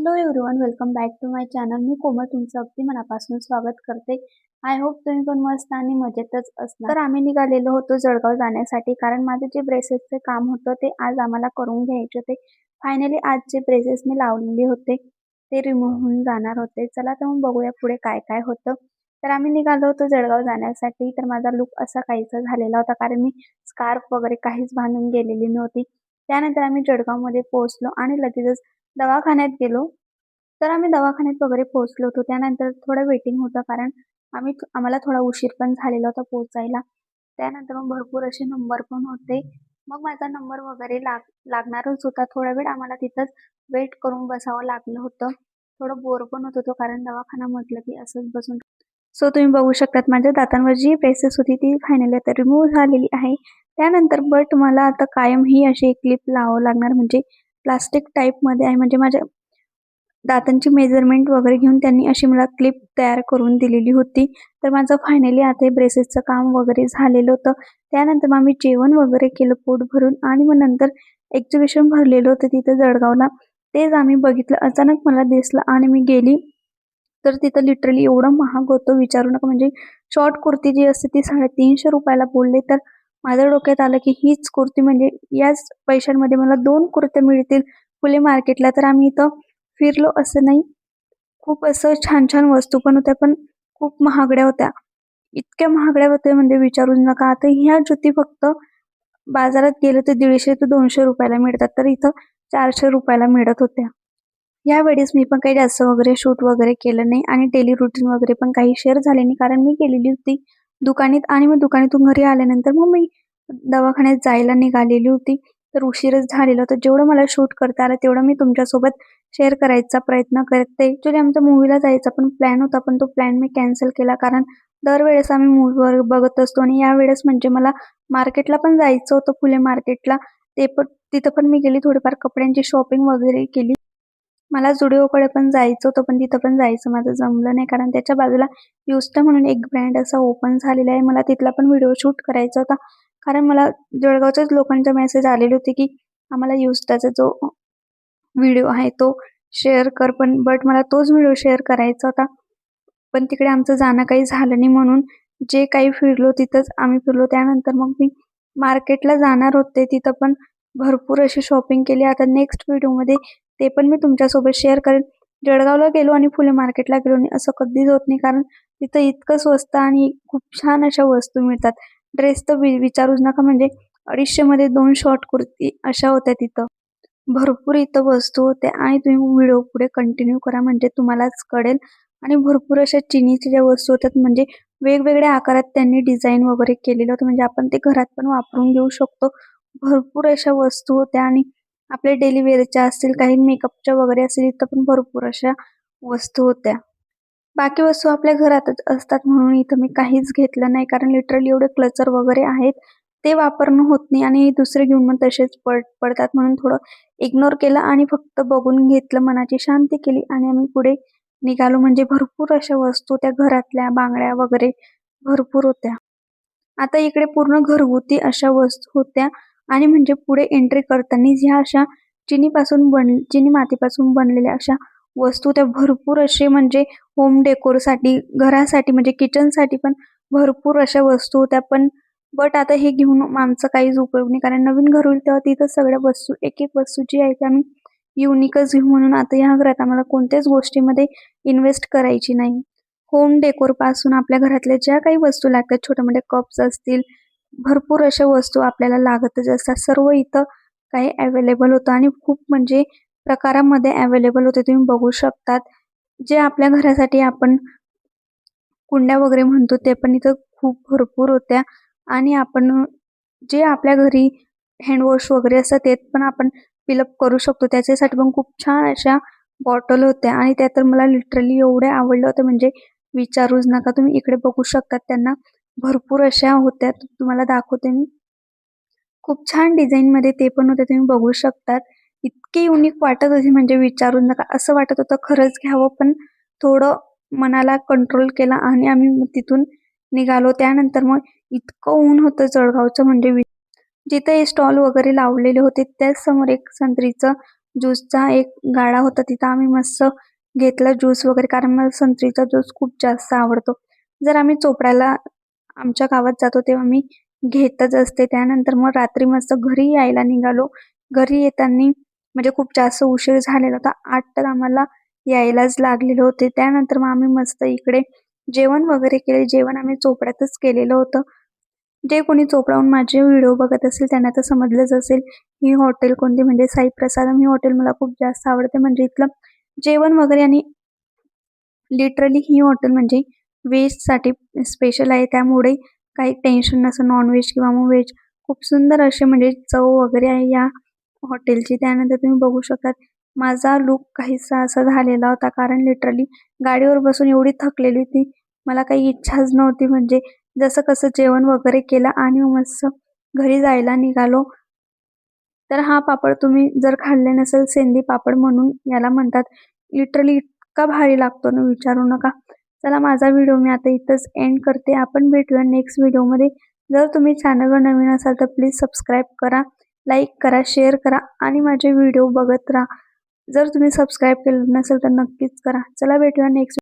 Hello everyone welcome back to my channel मी कोमल तुमचं अगदी मनापासून स्वागत करते. आय होप तुम्ही पण मस्त आणि मजेतच असणार. तर आम्ही निघालेलो होतो जळगाव जाण्यासाठी कारण माझं जे ब्रेसेसचे काम होतं ते आज आम्हाला करून घ्यायचे होते. फायनली आज जे ब्रेसेस मी लावलेले होते ते रिमूव्ह होऊन जाणार होते. चला तर मग बघूया पुढे काय काय होतं. तर आम्ही निघालो होतो जळगाव जाण्यासाठी. तर माझा लुक असा काहीसा झालेला होता कारण मी स्कार्फ वगैरे काहीच बांधून गेलेली नव्हती. त्यानंतर आम्ही जळगावमध्ये पोहोचलो आणि लगेचच दवाखान्यात गेलो. तर आम्ही दवाखान्यात वगैरे पोहोचलो होतो. त्यानंतर थोडं वेटिंग होतं कारण आम्ही आम्हाला थोडा उशीर पण झालेला होता पोहोचायला. त्यानंतर मग भरपूर असे नंबर पण होते. मग माझा नंबर वगैरे लाग लागणारच होता. थोडा वेळ आम्हाला तिथंच वेट करून बसावं लागलं होतं. थोडं बोर पण होत होतो कारण दवाखाना म्हटलं की असंच बसून. सो तुम्ही बघू शकतात माझ्या दातांवर जी प्रेसेस होती ती फायनली आता रिमूव्ह झालेली आहे. त्यानंतर बट मला आता कायम ही अशी एक क्लिप लावावं लागणार म्हणजे प्लास्टिक टाईपमध्ये आहे. म्हणजे माझ्या दातांची मेजरमेंट वगैरे घेऊन त्यांनी अशी मला क्लिप तयार करून दिलेली होती. तर माझं फायनली आता हे ब्रेसेसचं काम वगैरे झालेलं होतं. त्यानंतर मग आम्ही जेवण वगैरे केलं पोट भरून आणि मग नंतर एक्झिबिशन भरलेलं होतं तिथं जळगावला. तेच आम्ही बघितलं. अचानक मला दिसलं आणि मी गेली. तर तिथं लिटरली एवढं महाग होतं. विचारू नका. म्हणजे शॉर्ट कुर्ती जी असते ती साडेतीनशे रुपयाला बोलले तर माझ्या डोक्यात आलं की हीच कुर्ती म्हणजे याच पैशांमध्ये मला दोन कुर्त्या मिळतील फुले मार्केटला तर आम्ही इथं फिरलो असं नाही. खूप असं छान छान वस्तू पण होत्या पण खूप महागड्या होत्या. इतक्या महागड्या होत्या म्हणजे विचारूच नका. आता ह्या जुती फक्त बाजारात गेलं तर दीडशे ते दोनशे रुपयाला मिळतात. तर इथं चारशे रुपयाला मिळत होत्या. यावेळेस मी पण काही जास्त वगैरे शूट वगैरे केलं नाही आणि डेली रुटीन वगैरे पण काही शेअर झाले नाही. कारण मी केलेली होती दुकानात आणि मग दुकानातून घरी आल्यानंतर मग मी दवाखान्यात जायला निघालेली होती. तर उशीरच झालेला होता. जेवढं मला शूट करता आलं तेवढं मी तुमच्यासोबत शेअर करायचा प्रयत्न करते. ॲक्च्युली आमचा मूवीला जायचा पण प्लॅन होता पण तो प्लॅन मी कॅन्सल केला. कारण दरवेळेस आम्ही मूवीवर बघत असतो आणि यावेळेस म्हणजे मला मार्केटला पण जायचं होतं फुले मार्केटला ते पण तिथं पण मी गेली थोडीफार कपड्यांची शॉपिंग वगैरे केली. मला जुडिओकडे पण जायचं होतं पण तिथं पण जायचं माझं जमलं नाही. कारण त्याच्या बाजूला युस्टा म्हणून एक ब्रँड असा ओपन झालेला आहे. मला तिथला पण व्हिडिओ शूट करायचा होता. कारण मला जळगावच्याच लोकांचा मेसेज आलेले होते की आम्हाला युस्टाचा जो व्हिडिओ आहे तो शेअर कर. पण बट मला तोच व्हिडिओ शेअर करायचा होता. पण तिकडे आमचं जाणं काही झालं नाही म्हणून जे काही फिरलो तिथंच आम्ही फिरलो. त्यानंतर मग मी मार्केटला जाणार होते तिथं पण भरपूर अशी शॉपिंग केली. आता नेक्स्ट व्हिडिओमध्ये ते पण मी तुमच्यासोबत शेअर करेन. जळगावला गेलो आणि फुले मार्केटला गेलो आणि असं कधीच होत नाही. कारण तिथं इतकं स्वस्त आणि खूप छान अशा वस्तू मिळतात. ड्रेस तर विचारूच नका. म्हणजे अडीचशे मध्ये दोन शॉर्ट कुर्ती अशा होत्या तिथं. भरपूर इथं वस्तू होत्या आणि तुम्ही व्हिडिओ पुढे कंटिन्यू करा. म्हणजे तुम्हालाच कळेल. आणि भरपूर अशा चिनीच्या ज्या वस्तू होतात म्हणजे वेगवेगळ्या आकारात त्यांनी डिझाईन वगैरे केलेलं होतं. म्हणजे आपण ते घरात पण वापरून घेऊ शकतो. भरपूर अशा वस्तू होत्या आणि आपल्या डेली वेअरच्या असतील काही मेकअपच्या वगैरे असतील इथं पण भरपूर अशा वस्तू होत्या. बाकी वस्तू आपल्या घरातच असतात म्हणून इथं मी काहीच घेतलं नाही कारण लिटरली एवढे क्लचर वगैरे आहेत ते वापरणं होत नाही आणि दुसरे घेऊन मग तसेच पड पडतात म्हणून थोडं इग्नोर केलं आणि फक्त बघून घेतलं मनाची शांती केली आणि आम्ही पुढे निघालो. म्हणजे भरपूर अशा वस्तू त्या घरातल्या बांगड्या वगैरे भरपूर होत्या. आता इकडे पूर्ण घरगुती अशा वस्तू होत्या. आणि म्हणजे पुढे एंट्री करताना ह्या अशा चिनीपासून बन चिनी मातीपासून बनलेल्या अशा वस्तू त्या भरपूर असे म्हणजे होम डेकोरसाठी घरासाठी म्हणजे किचनसाठी पण भरपूर अशा वस्तू होत्या. पण बट आता हे घेऊन आमचं काहीच उपयोग नाही. कारण नवीन घर होईल तेव्हा तिथं सगळ्या वस्तू एक एक वस्तू जी आहे ती आम्ही युनिकच घेऊ म्हणून आता या घरात आम्हाला कोणत्याच गोष्टीमध्ये इन्व्हेस्ट करायची नाही. होम डेकोरपासून आपल्या घरातल्या ज्या काही वस्तू लागतात छोटे मोठे कप्स असतील भरपूर अशा वस्तू आपल्याला लागतच असतात. सर्व इथं काही अवेलेबल होतं आणि खूप म्हणजे प्रकारामध्ये अवेलेबल होते. तुम्ही बघू शकतात. जे आपल्या घरासाठी आपण कुंड्या वगैरे म्हणतो ते पण इथं खूप भरपूर होत्या. आणि आपण जे आपल्या घरी हँडवॉश वगैरे असतात ते पण आपण फिलअप करू शकतो. त्याच्यासाठी पण खूप छान अशा बॉटल होत्या. आणि त्या तर मला लिटरली एवढ्या आवडल्या होत्या. म्हणजे विचारूच नका. तुम्ही इकडे बघू शकतात त्यांना. भरपूर अशा होत्या तुम्हाला दाखवते मी. खूप छान डिझाईन मध्ये ते पण होते तुम्ही बघू शकतात. इतके युनिक वाटत होते म्हणजे विचारू नका. असं वाटत होतं खरंच घ्यावं पण थोडं मनाला कंट्रोल केला आणि आम्ही तिथून निघालो. त्यानंतर मग इतकं ऊन होतं जळगावचं म्हणजे जिथे स्टॉल वगैरे लावलेले होते त्याच समोर एक संत्रीचं ज्यूसचा एक गाडा होता. तिथं आम्ही मस्त घेतला ज्यूस वगैरे कारण मला संत्रीचा ज्यूस खूप जास्त आवडतो. जर आम्ही चोपड्याला आमच्या गावात जातो तेव्हा मी घेतच असते. त्यानंतर मग रात्री मस्त घरी यायला निघालो. घरी येताना म्हणजे खूप जास्त उशीर झालेला होता. आठ तर आम्हाला यायलाच लागलेले होते. त्यानंतर मग आम्ही मस्त इकडे जेवण वगैरे केले. जेवण आम्ही चोपड्यातच केलेलं होतं. जे कोणी चोपडाहून माझे व्हिडिओ बघत असेल त्यांना तर समजलंच असेल. ही हॉटेल कोणती? म्हणजे साई प्रसादम ही हॉटेल मला खूप जास्त आवडते. म्हणजे इथलं जेवण वगैरे आणि लिटरली ही हॉटेल म्हणजे व्हेजसाठी स्पेशल आहे. त्यामुळे काही टेन्शन नसतं नॉनव्हेज किंवा मग व्हेज खूप सुंदर असे म्हणजे चव वगैरे आहे या हॉटेलची त्यानंतर तुम्ही बघू शकता माझा लुक काहीसा असा झालेला होता. कारण लिटरली गाडीवर बसून एवढी थकलेली होती. मला काही इच्छाच नव्हती. म्हणजे जसं कसं जेवण वगैरे केलं आणि मस्त घरी जायला निघालो. तर हा पापड तुम्ही जर खाल्ले नसेल सेंदी पापड म्हणून याला म्हणतात. लिटरली इतका भारी लागतो ना विचारू नका. चला माझा व्हिडिओ मी आता इथंच एंड करते. आपण भेटूया नेक्स्ट व्हिडिओमध्ये जर तुम्ही चॅनलवर नवीन असाल तर प्लीज सबस्क्राईब करा लाईक करा शेअर करा आणि माझे व्हिडिओ बघत राहा. जर तुम्ही सबस्क्राईब केलं नसेल तर नक्कीच करा. चला भेटूया नेक्स्ट